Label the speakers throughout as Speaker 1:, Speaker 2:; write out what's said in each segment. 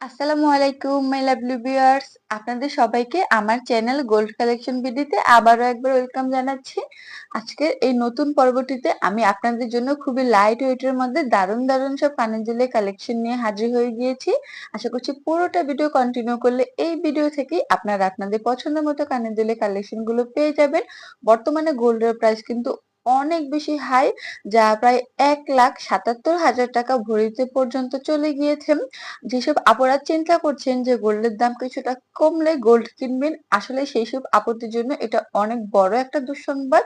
Speaker 1: আসসালামু আলাইকুম my lovely viewers আপনাদের সবাইকে আমার চ্যানেল গোল্ড কালেকশন ভিডিওতে আবারও একবার ওয়েলকাম জানাচ্ছি। আজকের এই নতুন পর্বটিতে আমি আপনাদের জন্য খুবই লাইট ওয়েটের মধ্যে দারুণ দারুণ সব কানের দুলের কালেকশন নিয়ে হাজির হয়ে গিয়েছি। আশা করছি পুরোটা ভিডিও কন্টিনিউ করলে এই ভিডিও থেকেই আপনারা আপনাদের পছন্দ মতো কানের দুলের কালেকশনগুলো পেয়ে যাবেন। বর্তমানে গোল্ডের প্রাইস কিন্তু অনেক বেশি হাই যা প্রায় এক লাখ সাতাত্তর হাজার টাকা ভরিতে পর্যন্ত চলে গিয়েছে যেসব আপরাধ চিন্তা করছেন যে গোল্ডের দাম কিছুটা কমলে গোল্ড কিনবেন, আসলে সেই সব আপত্তির জন্য এটা অনেক বড় একটা দুঃসংবাদ।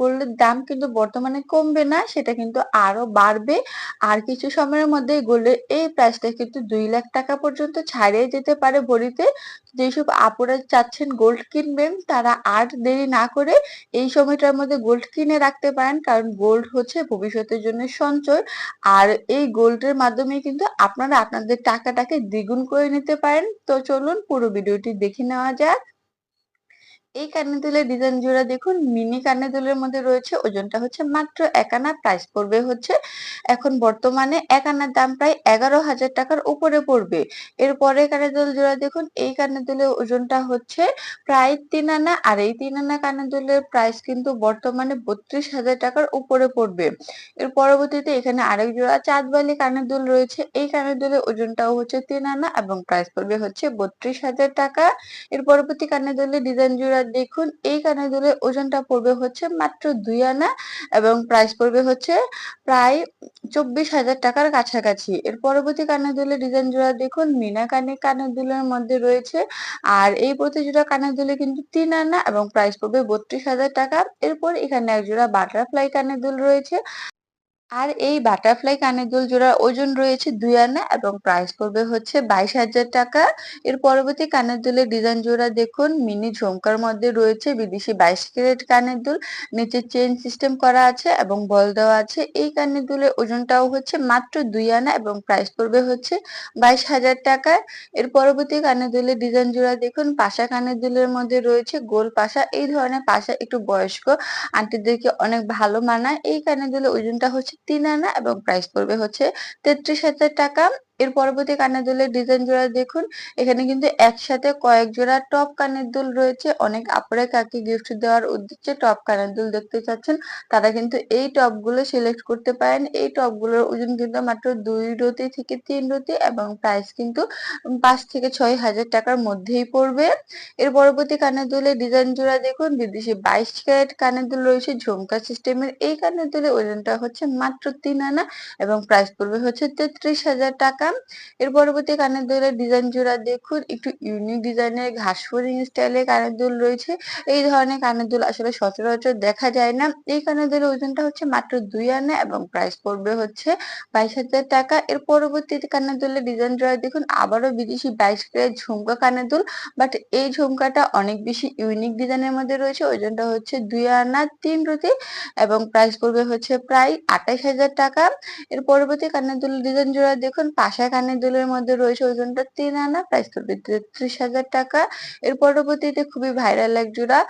Speaker 1: গোল্ডের দাম কিন্তু বর্তমানে কমবে না, সেটা কিন্তু আরও বাড়বে। আর কিছু সময়ের মধ্যে গোল্ডের এই প্রাইসটা কিন্তু দুই লাখ টাকা পর্যন্ত ছাড়িয়ে যেতে পারে ভরিতে যেসব আপুরা চাচ্ছেন গোল্ড কিনবেন, তারা আর দেরি না করে এই সময়টার মধ্যে গোল্ড কিনে রাখতে পারেন, কারণ গোল্ড হচ্ছে ভবিষ্যতের জন্য সঞ্চয়। আর এই গোল্ডের মাধ্যমে কিন্তু আপনারা আপনাদের টাকাটাকে দ্বিগুণ করে নিতে পারেন। তো চলুন পুরো ভিডিওটি দেখে নেওয়া যাক। এই কানের দুলের ডিজাইন জোড়া দেখুন, মিনি কানের দুলের মধ্যে রয়েছে, ওজনটা হচ্ছে মাত্র এক আনা প্রাইস পড়বে হচ্ছে এখন বর্তমানে এক আনার দাম প্রায় এগারো হাজার টাকার উপরে পড়বে। এরপরে কানের দুল জোড়া দেখুন, এই কানের দুলের ওজনটা হচ্ছে প্রায় তিন আনা আর এই তিন আনা কানের দুলের প্রাইস কিন্তু বর্তমানে বত্রিশ হাজার টাকার উপরে পড়বে। এর পরবর্তীতে এখানে আরেক জোড়া চাঁদবালি কানের দুল রয়েছে, এই কানের দুলের ওজনটাও হচ্ছে তিন আনা এবং প্রাইস পড়বে হচ্ছে বত্রিশ হাজার টাকা। এর পরবর্তী কানের দুলের ডিজাইন জোড়া দেখুন, এই কানের দুলের ওজনটা পড়বে হচ্ছে মাত্র দুই আনা এবং প্রাইস পড়বে হচ্ছে প্রায় চব্বিশ হাজার টাকার কাছাকাছি। এর পরবর্তী কানের দুলের ডিজাইন জোড়া দেখুন, মিনা কানে কানের দুলের মধ্যে রয়েছে। আর এই প্রতি জোড়া কানের দুলে কিন্তু তিন আনা এবং প্রাইস পড়বে বত্রিশ হাজার টাকা। এরপর এখানে এক জোড়া বাটারফ্লাই কানের দুল রয়েছে। আর এই বাটারফ্লাই কানের দুল জোড়ার ওজন রয়েছে দুই আনা এবং প্রাইস পড়বে হচ্ছে বাইশ হাজার টাকা। এর পরবর্তী কানের দুলের ডিজাইন জোড়া দেখুন মিনি ঝুমকার মধ্যে রয়েছে বিদেশি বাইশ ক্যারেট কানের দুল। নিচে চেন সিস্টেম করা আছে এবং বল দেওয়া আছে। এই কানের দুলের ওজনটাও হচ্ছে মাত্র দুই আনা এবং প্রাইস পড়বে হচ্ছে বাইশ হাজার টাকা। এর পরবর্তী কানের দুলের ডিজাইন জোড়া দেখুন, পাশা কানের দুলের মধ্যে রয়েছে গোল পাশা। এই ধরনের পাশা একটু বয়স্ক, আন্টিদেরকে অনেক ভালো মানায়। এই কানের দুলের ওজনটা হচ্ছে তিন আনা এবং প্রাইস পড়বে হচ্ছে তেত্রিশ হাজার টাকা। এর পরবর্তী কানের দুলের ডিজাইন জোড়া দেখুন। এখানে কিন্তু একসাথে কয়েক জোড়া টপ কানের দুল রয়েছে। অনেক আপরে কাকে গিফট দেওয়ার উদ্দেশ্যে টপ কানের দুল দেখতে চাচ্ছেন, তারা কিন্তু এই টপগুলো সিলেক্ট করতে পারেন। এই টপগুলোর ওজন কিন্তু মাত্র দুই রতি থেকে তিন রতি এবং প্রাইস কিন্তু পাঁচ থেকে ছয় হাজার টাকার মধ্যেই পড়বে। এর পরবর্তী কানের দুলের ডিজাইন জোড়া দেখুন। বিদেশি বাইশ ক্যারেট কানের দুল রয়েছে। ঝুমকা সিস্টেমের এই কানের দুলের ওজনটা হচ্ছে মাত্র তিন আনা এবং প্রাইস পড়বে হচ্ছে তেত্রিশ হাজার টাকা। এর পরবর্তী কানের দুলের ডিজাইন জোড়া দেখুন, একটু ইউনিক ডিজাইনের ঘাস ফোরিং স্টাইলের কানের দুল রয়েছে। এই ধরনের কানের দুল আসলে সচরাচর দেখা যায় না। এই কানের দুলের ওজনটা হচ্ছে মাত্র দুই আনা এবং প্রাইস পড়বে হচ্ছে বাইশ হাজার টাকা। এর পরবর্তীতে কানের দুলের ডিজাইন জোড়া দেখুন, আবারও বিদেশি বাইশ ক্যারেট ঝুমকা কানের দুল। বাট এই ঝুমকাটা অনেক বেশি ইউনিক ডিজাইনের মধ্যে রয়েছে। ওজনটা হচ্ছে দুই আনা তিন রুটি এবং প্রাইস পড়বে হচ্ছে প্রায় আঠাইশ হাজার টাকা। এর পরবর্তী কানের দুল ডিজাইন জোড়া দেখুন পাশা কানের দুলের মধ্যে রয়েছে ওজনটা তিন আনা প্রাইস পড়বে তেত্রিশ হাজার টাকা। এর পরবর্তীতে খুবই ভাইরাল এক জোড়া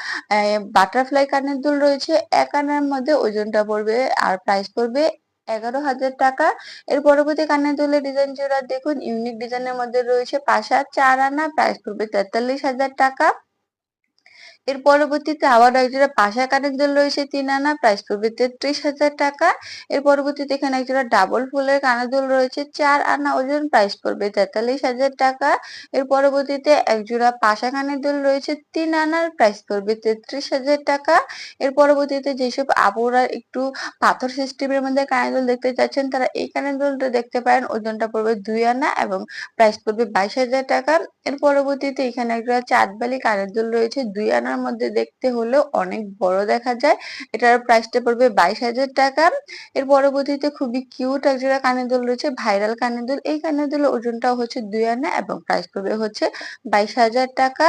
Speaker 1: বাটারফ্লাই কানের দুল রয়েছে, এক আনার মধ্যে ওজনটা পড়বে, আর প্রাইস পড়বে এগারো হাজার টাকা। এর পরবর্তী কানের দুলের ডিজাইন জোড়া দেখুন ইউনিক ডিজাইনের মধ্যে রয়েছে পাশা চার আনা প্রাইস পড়বে তেতাল্লিশ হাজার টাকা। এর পরবর্তীতে আবার একজোড়া পাশা কানের দুল রয়েছে, তিন আনা প্রাইস পড়বে তেত্রিশ হাজার টাকা। এর পরবর্তীতে এখানে একজোড়া ডাবল ফুলের কানের দুল রয়েছে, চার আনা ওজন প্রাইস পড়বে তেতাল্লিশ হাজার টাকা। এর পরবর্তীতে একজোড়া পাশা কানের দুল রয়েছে, তিন আনার প্রাইস পড়বে তেত্রিশ হাজার টাকা। এর পরবর্তীতে যেসব আপুরা একটু পাথর সিস্টেমের মধ্যে কানের দুল দেখতে চাচ্ছেন, তারা এই কানের দুলটা দেখতে পারেন। ওজনটা পড়বে দুই আনা এবং প্রাইস পড়বে বাইশ হাজার টাকা। এর পরবর্তীতে এখানে একটা চাঁদবালি কানের দুল রয়েছে, দুই আনা সোনার মধ্যে দেখতে হলেও অনেক বড় দেখা যায়। এটার প্রাইসটা পড়বে বাইশ হাজার টাকা। এর পরবর্তীতে খুবই কিউট এক জোড়া কানের দুল রয়েছে ভাইরাল কানের দুল। এই কানের দুলের ওজনটাও হচ্ছে দুই আনা এবং প্রাইস পড়বে হচ্ছে বাইশ হাজার টাকা।